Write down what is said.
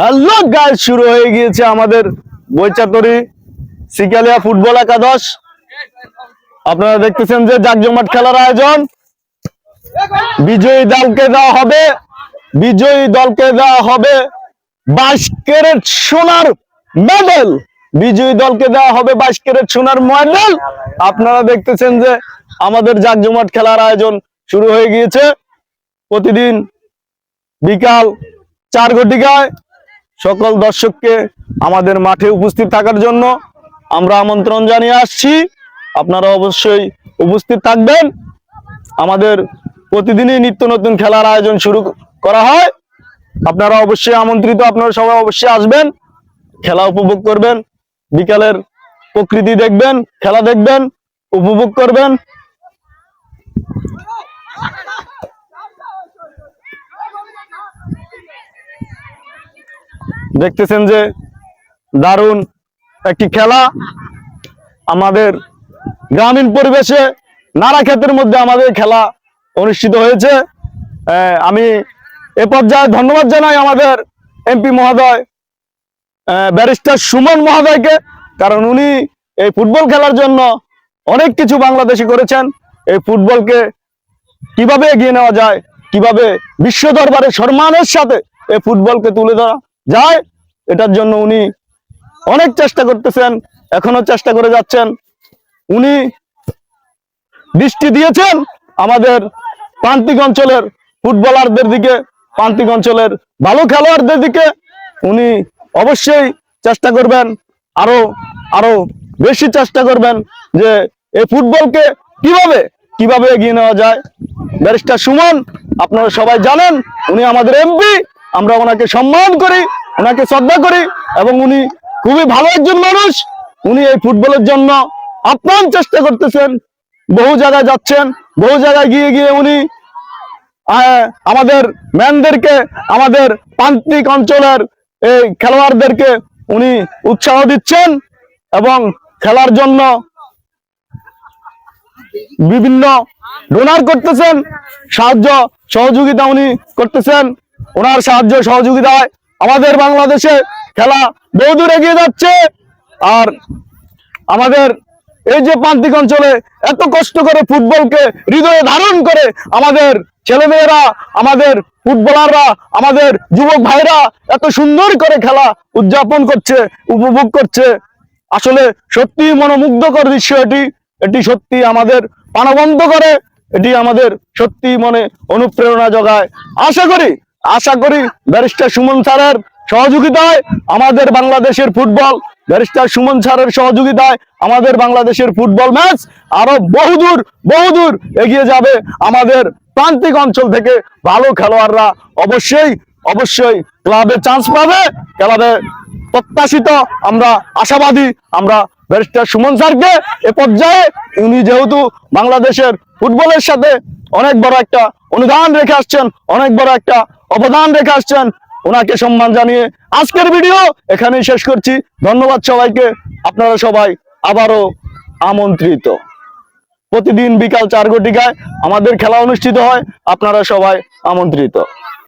Hello guys শুরু হয়ে গিয়েছে আমাদের বৈচাতরি সিকালিয়া ফুটবল একাদশ। আপনারা দেখতেছেন যে জাকজমাট খেলার আয়োজন। বিজয়ী দলকে দেওয়া হবে, বিজয়ী দলকে দেওয়া হবে বাইশ ক্যারেট সোনার মেডেল বিজয়ী দলকে দেওয়া হবে বাইশ ক্যারেট সোনার মেডেল আপনারা দেখতেছেন যে আমাদের জাকজমাট খেলার আয়োজন শুরু হয়ে গিয়েছে। প্রতিদিন বিকাল চার ঘটিকায় সকল দর্শককে আমাদের মাঠে উপস্থিত থাকার জন্য আমরা আমন্ত্রণ জানিয়ে আসছি। আপনারা অবশ্যই উপস্থিত থাকবেন। আমাদের প্রতিদিনই নিত্য নতুন খেলার আয়োজন শুরু করা হয়। আপনারা অবশ্যই আমন্ত্রিত, আপনারা সবাই অবশ্যই আসবেন, খেলা উপভোগ করবেন, বিকালের প্রকৃতি দেখবেন, খেলা দেখবেন, উপভোগ করবেন। দেখতেছেন যে দারুণ একটি খেলা আমাদের গ্রামীণ পরিবেশে নানা ক্ষেত্রের মধ্যে আমাদের খেলা অনুষ্ঠিত হয়েছে। আমি এ পর্যায়ে ধন্যবাদ জানাই আমাদের এমপি মহোদয় ব্যারিস্টার সুমন মহোদয়কে, কারণ উনি এই ফুটবল খেলার জন্য অনেক কিছু বাংলাদেশে করেছেন। এই ফুটবলকে কীভাবে এগিয়ে নেওয়া যায়, কীভাবে বিশ্ব দরবারে সম্মানের সাথে এই ফুটবলকে তুলে ধরা যায়, এটার জন্য উনি অনেক চেষ্টা করতেছেন এখনও চেষ্টা করে যাচ্ছেন। উনি দৃষ্টি দিয়েছেন আমাদের প্রান্তিক অঞ্চলের ফুটবলারদের দিকে, প্রান্তিক অঞ্চলের ভালো খেলোয়াড়দের দিকে। উনি অবশ্যই চেষ্টা করবেন, আরও আরও বেশি চেষ্টা করবেন যে এই ফুটবলকে কীভাবে কীভাবে এগিয়ে নেওয়া যায়। ব্যারিস্টার সুমন, আপনারা সবাই জানেন, উনি আমাদের এমপি, আমরা ওনাকে সম্মান করি। ওনাকে শ্রদ্ধা করি এবং উনি খুবই ভালো একজন মানুষ। উনি এই ফুটবলের জন্য আপ্রাণ চেষ্টা করতেছেন। বহু জায়গায় যাচ্ছেন, বহু জায়গায় গিয়ে গিয়ে উনি আমাদের ম্যানদেরকে, আমাদের প্রান্তিক অঞ্চলের এই খেলোয়াড়দেরকে উনি উৎসাহ দিচ্ছেন এবং খেলার জন্য বিভিন্ন ডোনার করতেছেন। সাহায্য, সহযোগিতা উনি করতেছেন। ওনার সাহায্য, সহযোগিতায় আমাদের বাংলাদেশে খেলা বহুদূর এগিয়ে যাচ্ছে। আর আমাদের এই যে প্রান্তিক অঞ্চলে এত কষ্ট করে ফুটবলকে হৃদয়ে ধারণ করে আমাদের ছেলেমেয়েরা, আমাদের ফুটবলাররা, আমাদের যুবক ভাইরা এত সুন্দর করে খেলা উদযাপন করছে, উপভোগ করছে। আসলে সত্যি মনোমুগ্ধকর দৃশ্য এটি। এটি সত্যি আমাদের প্রাণবন্ত করে। এটি আমাদের সত্যি মনে অনুপ্রেরণা জোগায়। আশা করি আশা করি ব্যারিস্টার সুমন স্যারের সহযোগিতায় আমাদের বাংলাদেশের ফুটবল, ব্যারিস্টার সুমন স্যারের সহযোগিতায় আমাদের বাংলাদেশের ফুটবল ম্যাচ আরও বহুদূর বহুদূর এগিয়ে যাবে আমাদের প্রান্তিক অঞ্চল থেকে ভালো খেলোয়াড়রা অবশ্যই অবশ্যই ক্লাবে চান্স পাবে। ক্লাবে প্রত্যাশিত আমরা আশাবাদী, আমরা ব্যারিস্টার সুমন স্যারকে এ পর্যায়ে উনি যেহেতু বাংলাদেশের ফুটবলের সাথে অনেক বড় একটা অনুদান রেখে আসছেন, অনেক বড় একটা অবদান রেখে আসছেন, ওনাকে সম্মান জানিয়ে আজকের ভিডিও এখানেই শেষ করছি। ধন্যবাদ সবাইকে। আপনারা সবাই আবারও আমন্ত্রিত। প্রতিদিন বিকাল চার ঘটিকায় আমাদের খেলা অনুষ্ঠিত হয়, আপনারা সবাই আমন্ত্রিত।